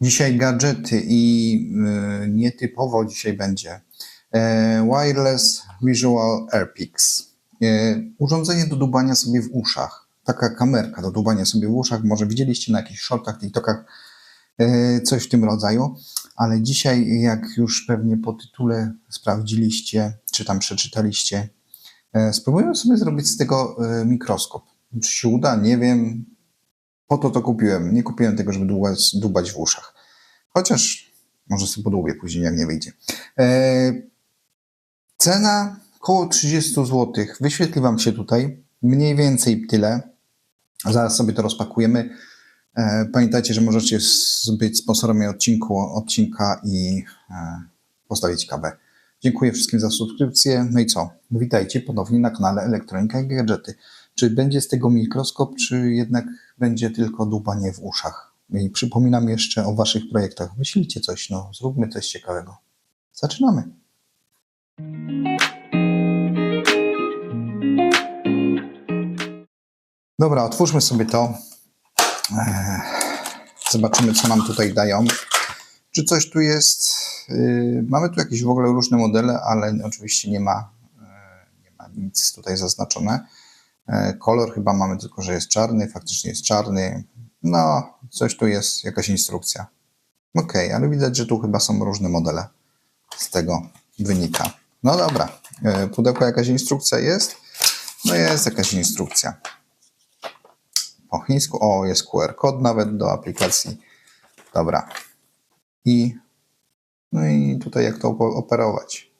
Dzisiaj gadżety i y, nietypowo dzisiaj będzie e, Wireless Visual AirPix. E, urządzenie do dubania sobie w uszach. Taka kamerka do dubania sobie w uszach. Może widzieliście na jakichś shortach, TikTokach e, coś w tym rodzaju. Ale dzisiaj, jak już pewnie po tytule sprawdziliście, czy tam przeczytaliście, e, spróbujemy sobie zrobić z tego e, mikroskop. Czy się uda? Nie wiem. Po to to kupiłem. Nie kupiłem tego, żeby dubać, dubać w uszach. Chociaż może sobie podłubię później, jak nie wyjdzie. E, cena około 30 zł. Wyświetli Wam się tutaj. Mniej więcej tyle. Zaraz sobie to rozpakujemy. E, pamiętajcie, że możecie być sponsorami odcinku, odcinka i e, postawić kabę. Dziękuję wszystkim za subskrypcję. No i co? Witajcie ponownie na kanale Elektronika i Gadżety. Czy będzie z tego mikroskop, czy jednak będzie tylko dubanie w uszach? I przypominam jeszcze o Waszych projektach. Myślicie coś, no, zróbmy coś ciekawego. Zaczynamy. Dobra, otwórzmy sobie to. Eee, Zobaczymy, co nam tutaj dają. Czy coś tu jest? Yy, Mamy tu jakieś w ogóle różne modele, ale oczywiście nie ma, e, nie ma nic tutaj zaznaczone. E, Kolor chyba mamy tylko, że jest czarny, faktycznie jest czarny. No, coś tu jest, jakaś instrukcja. Okej, ale widać, że tu chyba są różne modele. Z tego wynika. No dobra, E, pudełko jakaś instrukcja jest? No jest jakaś instrukcja. Po chińsku, o jest QR kod nawet do aplikacji. Dobra. I no i tutaj jak to operować.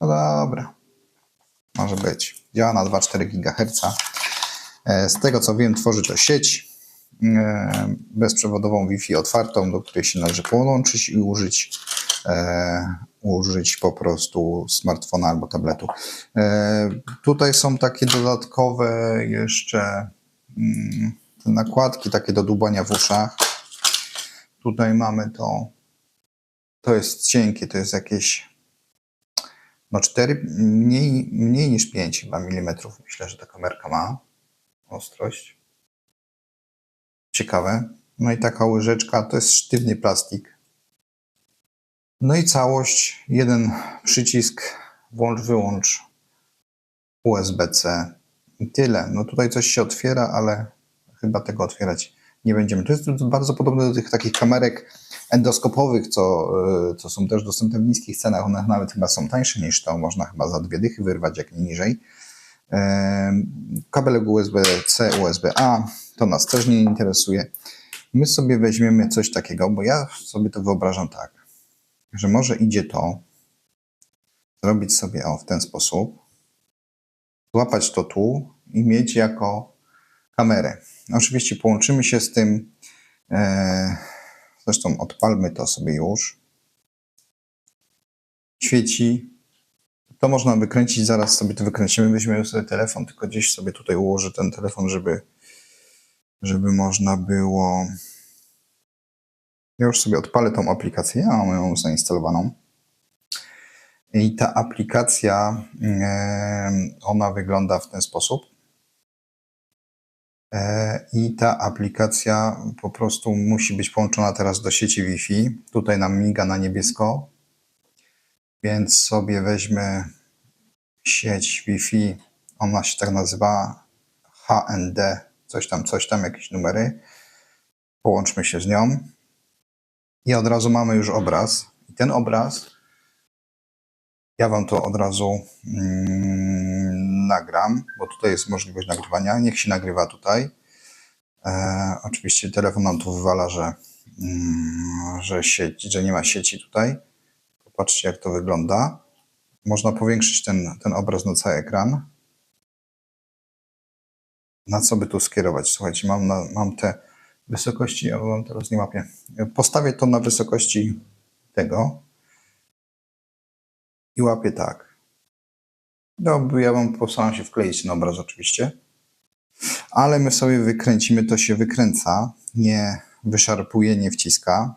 No dobra. Może być. Działa na 2,4 GHz. E, Z tego co wiem, tworzy to sieć e, bezprzewodową Wi-Fi otwartą, do której się należy połączyć i użyć, e, użyć po prostu smartfona albo tabletu. Tutaj są takie dodatkowe jeszcze mm, nakładki takie do dubania w uszach. Tutaj mamy to. To jest cienkie, to jest jakieś no 4, mniej, mniej niż 5 chyba milimetrów. Myślę, że ta kamerka ma ostrość. Ciekawe. No i taka łyżeczka, to jest sztywny plastik. No i całość, jeden przycisk, włącz, wyłącz, USB-C tyle. No tutaj coś się otwiera, ale chyba tego otwierać nie będziemy. To jest bardzo podobne do tych takich kamerek endoskopowych, co, y, co są też dostępne w niskich cenach. One nawet chyba są tańsze niż to. Można chyba za dwie dychy wyrwać, jak nie niżej. Em, Kabelek USB-C, USB-A, to nas też nie interesuje. My sobie weźmiemy coś takiego, bo ja sobie to wyobrażam tak, że może idzie to zrobić sobie o w ten sposób, złapać to tu i mieć jako kamerę. Oczywiście połączymy się z tym, e, zresztą odpalmy to sobie już. Świeci. To można wykręcić, zaraz sobie to wykręcimy, weźmiemy sobie telefon, tylko gdzieś sobie tutaj ułożę ten telefon, żeby, żeby można było... Ja już sobie odpalę tą aplikację, ja mam ją zainstalowaną. I ta aplikacja, ona wygląda w ten sposób. E, I ta aplikacja po prostu musi być połączona teraz do sieci Wi-Fi. Tutaj nam miga na niebiesko, więc sobie weźmy sieć Wi-Fi. Ona się tak nazywa HND, coś tam, coś tam, jakieś numery. Połączmy się z nią i od razu mamy już obraz. I ten obraz ja Wam to od razu mm, nagram, bo tutaj jest możliwość nagrywania. Niech się nagrywa tutaj. E, oczywiście telefon nam tu wywala, że, mm, że, że nie ma sieci tutaj. Popatrzcie, jak to wygląda. Można powiększyć ten, ten obraz na cały ekran. Na co by tu skierować? Słuchajcie, mam, na, mam te wysokości, ja Wam teraz nie łapię. Postawię to na wysokości tego i łapię tak. No, ja wam postaram się wkleić ten obraz oczywiście. Ale my sobie wykręcimy, to się wykręca, nie wyszarpuje, nie wciska.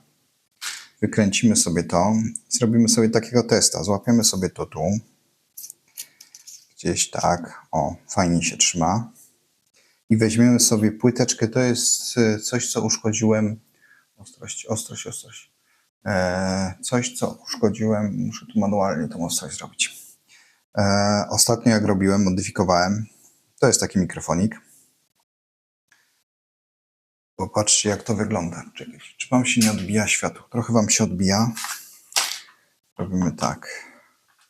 Wykręcimy sobie to zrobimy sobie takiego testa. Złapiemy sobie to tu. Gdzieś tak. O, fajnie się trzyma. I weźmiemy sobie płyteczkę. To jest e, coś, co uszkodziłem Ostrość, ostrość, ostrość. E, coś, co uszkodziłem, muszę tu manualnie tą ostrość zrobić. E, ostatnio jak robiłem, modyfikowałem, to jest taki mikrofonik. Popatrzcie, jak to wygląda. Czekaj, czy wam się nie odbija światło? Trochę wam się odbija. Robimy tak.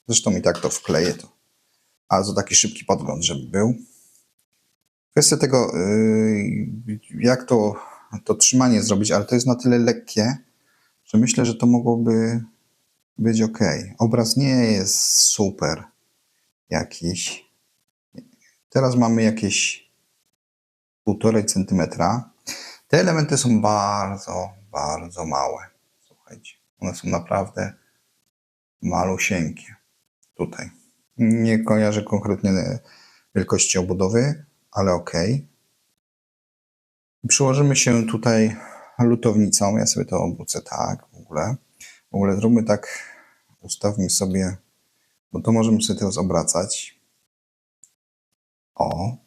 Zresztą i tak to wkleję to. Ale to taki szybki podgląd, żeby był. Kwestia tego, yy, jak to, to trzymanie zrobić, ale to jest na tyle lekkie, że myślę, że to mogłoby być ok. Obraz nie jest super jakiś. Teraz mamy jakieś półtorej centymetra. Te elementy są bardzo, bardzo małe. Słuchajcie, one są naprawdę malusieńkie. Tutaj. Nie kojarzę konkretnie wielkości obudowy, ale ok. Przyłożymy się tutaj lutownicą. Ja sobie to obrócę tak w ogóle. W ogóle zróbmy tak, ustawmy sobie, bo to możemy sobie teraz obracać. O.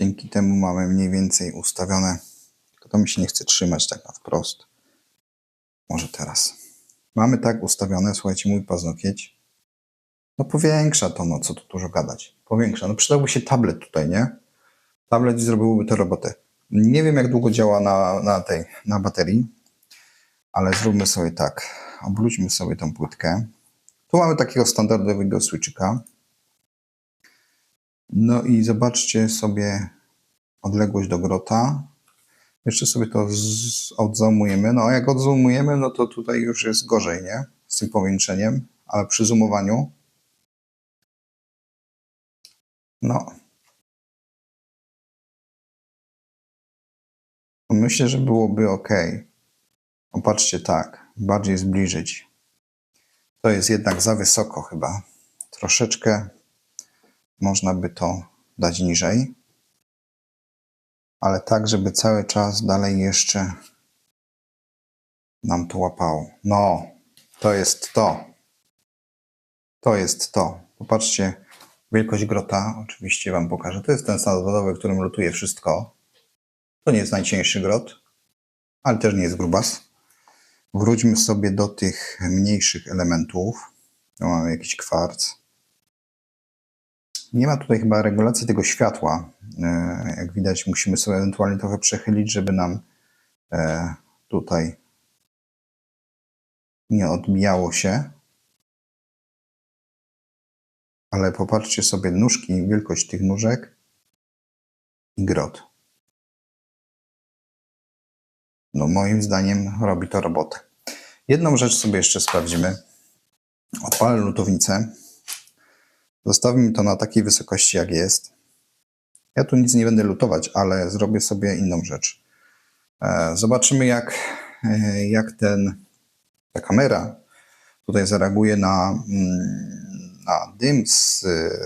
Dzięki temu mamy mniej więcej ustawione. Tylko to mi się nie chce trzymać tak na wprost. Może teraz. Mamy tak ustawione, słuchajcie, mój paznokieć. No powiększa to, no co tu dużo gadać. Powiększa. No przydałby się tablet tutaj, nie? Tablet zrobiłby tę robotę. Nie wiem jak długo działa na, na tej, na baterii, ale zróbmy sobie tak. Obróćmy sobie tą płytkę. Tu mamy takiego standardowego switchika. No i zobaczcie sobie odległość do grota. Jeszcze sobie to odzoomujemy. No a jak odzoomujemy, no to tutaj już jest gorzej, nie? Z tym powiększeniem, ale przy zoomowaniu no. Myślę, że byłoby ok. Popatrzcie tak, bardziej zbliżyć. To jest jednak za wysoko chyba. Troszeczkę można by to dać niżej. Ale tak, żeby cały czas dalej jeszcze nam to łapało. No, to jest to. To jest to. Popatrzcie, wielkość grota. Oczywiście Wam pokażę. To jest ten standardowy, w którym lutuje wszystko. To nie jest najcieńszy grot, ale też nie jest grubas. Wróćmy sobie do tych mniejszych elementów. Tu mamy jakiś kwarc. Nie ma tutaj chyba regulacji tego światła. E, Jak widać, musimy sobie ewentualnie trochę przechylić, żeby nam e, tutaj nie odbijało się. Ale popatrzcie sobie nóżki, wielkość tych nóżek i grot. No moim zdaniem robi to robotę. Jedną rzecz sobie jeszcze sprawdzimy. Odpalę lutownicę. Zostawimy to na takiej wysokości jak jest. Ja tu nic nie będę lutować, ale zrobię sobie inną rzecz. E, Zobaczymy jak, e, jak ten, ta kamera tutaj zareaguje na, mm, na dym z,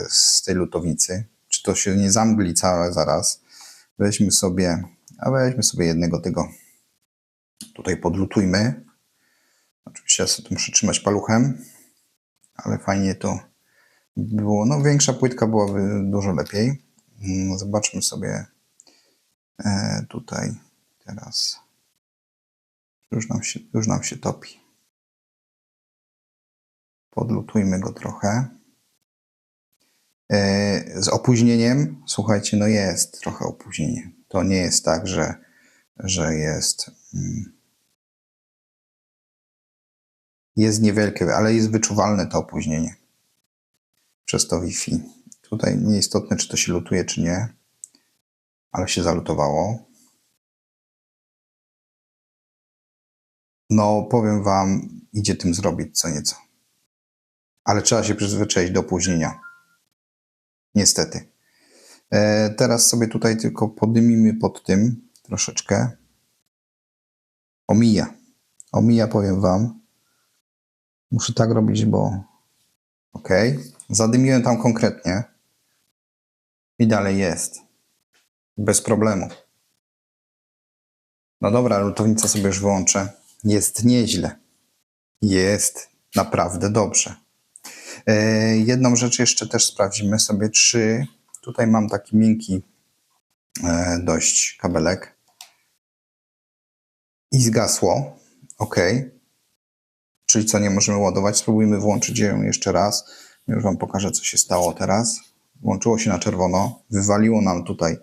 z tej lutownicy. Czy to się nie zamgli całe zaraz. Weźmy sobie, a weźmy sobie jednego tego tutaj podlutujmy. Oczywiście ja sobie tu muszę trzymać paluchem, ale fajnie to było. No większa płytka byłaby dużo lepiej. Mm, Zobaczmy sobie e, tutaj teraz. Już nam się, już nam się topi. Podlutujmy go trochę. E, Z opóźnieniem, słuchajcie, no jest trochę opóźnienie. To nie jest tak, że, że jest. mm, Jest niewielkie, ale jest wyczuwalne to opóźnienie przez to Wi-Fi. Tutaj nieistotne, czy to się lutuje, czy nie, ale się zalutowało. No, powiem Wam, idzie tym zrobić co nieco. Ale trzeba się przyzwyczaić do opóźnienia. Niestety. E, teraz sobie tutaj tylko podymimy pod tym troszeczkę. Omija. Omija, powiem Wam. Muszę tak robić, bo. Ok. Zadymiłem tam konkretnie. I dalej jest. Bez problemu. No dobra, lutownicę sobie już wyłączę. Jest nieźle. Jest naprawdę dobrze. E, jedną rzecz jeszcze też sprawdzimy sobie, czy tutaj mam taki miękki e, dość kabelek. I zgasło. OK. Czyli co, nie możemy ładować? Spróbujmy włączyć ją jeszcze raz. Już Wam pokażę, co się stało teraz. Włączyło się na czerwono. Wywaliło nam tutaj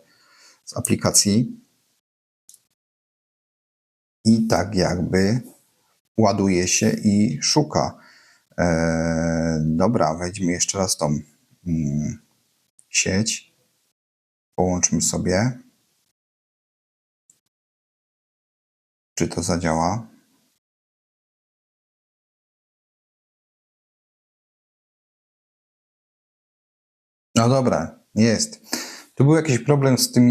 z aplikacji. I tak jakby ładuje się i szuka. Eee, dobra, wejdźmy jeszcze raz tą mm, sieć. Połączmy sobie. Czy to zadziała? No dobra, jest. Tu był jakiś problem z tym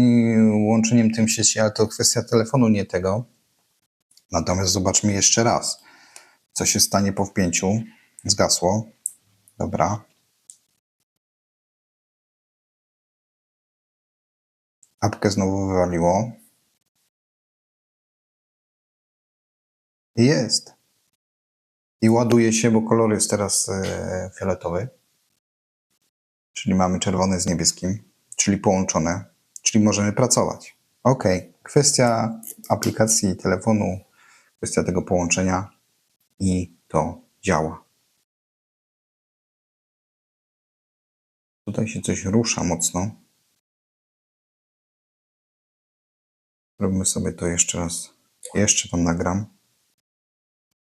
łączeniem tym sieci, ale to kwestia telefonu, nie tego. Natomiast zobaczmy jeszcze raz, co się stanie po wpięciu. Zgasło. Dobra. Apkę znowu wywaliło. Jest. I ładuje się, bo kolor jest teraz e, fioletowy. Czyli mamy czerwone z niebieskim, czyli połączone, czyli możemy pracować. Ok. Kwestia aplikacji telefonu, kwestia tego połączenia i to działa. Tutaj się coś rusza mocno. Robimy sobie to jeszcze raz. Jeszcze Wam nagram,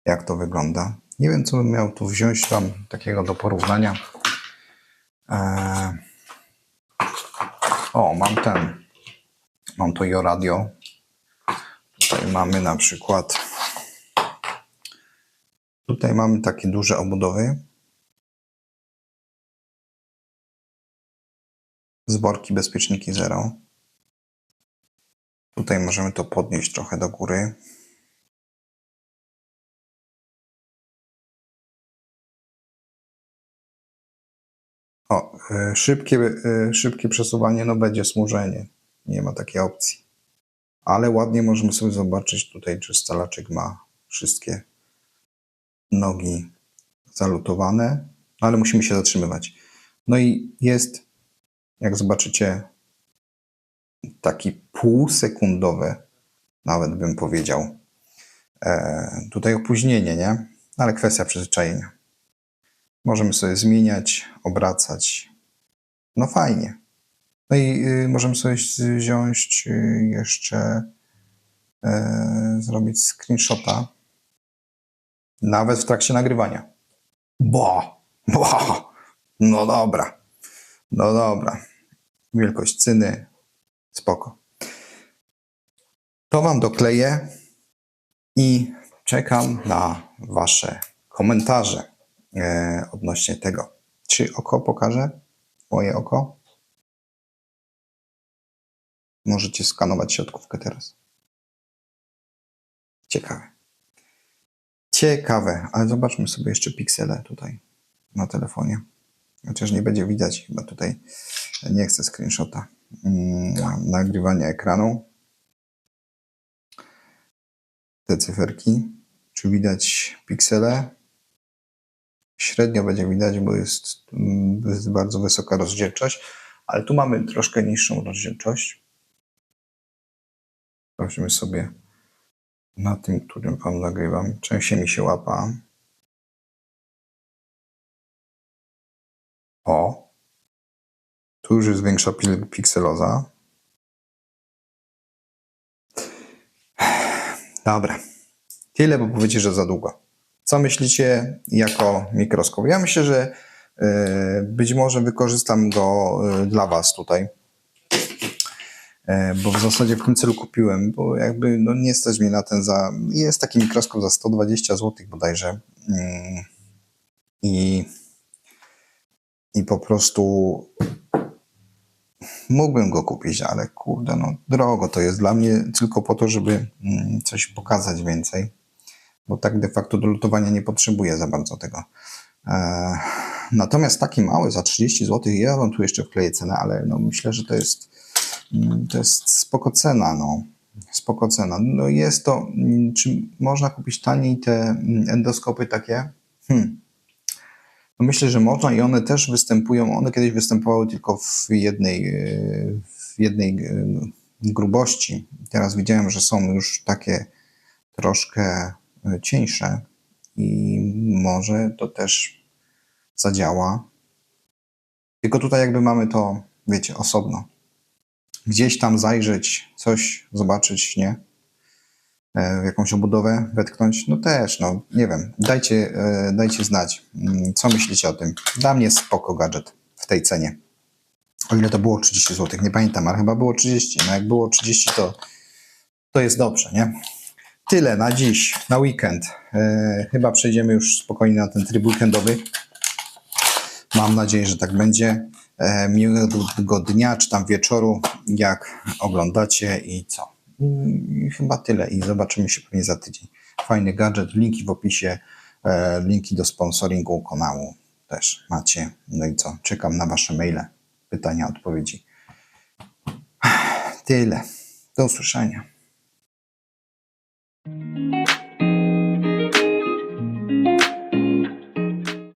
jak to wygląda. Nie wiem, co bym miał tu wziąć tam takiego do porównania. Eee... O, mam ten. Mam to Jo Radio. Tutaj mamy na przykład. Tutaj mamy takie duże obudowy. Zborki bezpieczniki zero. Tutaj możemy to podnieść trochę do góry. O, e, szybkie, e, szybkie przesuwanie, no będzie smużenie. Nie ma takiej opcji. Ale ładnie możemy sobie zobaczyć tutaj, czy stalaczek ma wszystkie nogi zalutowane, ale musimy się zatrzymywać. No i jest, jak zobaczycie, taki półsekundowy, nawet bym powiedział, e, tutaj opóźnienie, nie? Ale kwestia przyzwyczajenia. Możemy sobie zmieniać, obracać. No fajnie. No i y, możemy sobie wziąć y, jeszcze, y, zrobić screenshota, nawet w trakcie nagrywania. Bo, bo, no dobra, no dobra. Wielkość cyny, spoko. To Wam dokleję i czekam na Wasze komentarze odnośnie tego. Czy oko pokażę? Moje oko? Możecie skanować środkówkę teraz. Ciekawe. Ciekawe, ale zobaczmy sobie jeszcze piksele tutaj na telefonie. Chociaż nie będzie widać, chyba tutaj nie chcę screenshota. Mm, nagrywania ekranu. Te cyferki. Czy widać piksele? Średnio będzie widać, bo jest, bardzo wysoka rozdzielczość, ale tu mamy troszkę niższą rozdzielczość. Sprawdźmy sobie na tym, którym Wam nagrywam. Częściej mi się łapa. O, tu już jest większa pikseloza. Dobra. Tyle, bo powiecie, że za długo. Co myślicie jako mikroskop? Ja myślę, że e, być może wykorzystam go e, dla Was tutaj. E, bo w zasadzie w tym celu kupiłem, bo jakby no nie stać mnie na ten za... Jest taki mikroskop za 120 zł bodajże. Mm. I, i po prostu mógłbym go kupić, ale kurde, no drogo to jest dla mnie tylko po to, żeby mm, coś pokazać więcej bo tak de facto do lutowania nie potrzebuję za bardzo tego. E, natomiast taki mały za 30 zł, ja wam tu jeszcze wkleję cenę, ale no myślę, że to jest, mm, to jest spoko cena, no. Spoko cena. No jest to, mm, czy można kupić taniej te mm, endoskopy takie? Hmm. No myślę, że można i one też występują, one kiedyś występowały tylko w jednej, w jednej grubości. Teraz widziałem, że są już takie troszkę cieńsze i może to też zadziała. Tylko tutaj jakby mamy to, wiecie, osobno. Gdzieś tam zajrzeć, coś zobaczyć, nie? E, jakąś obudowę wetknąć, no też, no nie wiem. Dajcie, e, dajcie znać, mm, co myślicie o tym. Dla mnie spoko gadżet w tej cenie. O ile to było 30 zł, nie pamiętam, ale chyba było 30. No jak było 30, to, to jest dobrze, nie? Tyle na dziś, na weekend. E, chyba przejdziemy już spokojnie na ten tryb weekendowy. Mam nadzieję, że tak będzie. E, miłego dnia, czy tam wieczoru, jak oglądacie i co. I chyba tyle i zobaczymy się pewnie za tydzień. Fajny gadżet, linki w opisie, e, linki do sponsoringu kanału też macie. No i co, czekam na Wasze maile, pytania, odpowiedzi. Tyle. Do usłyszenia. Thank you.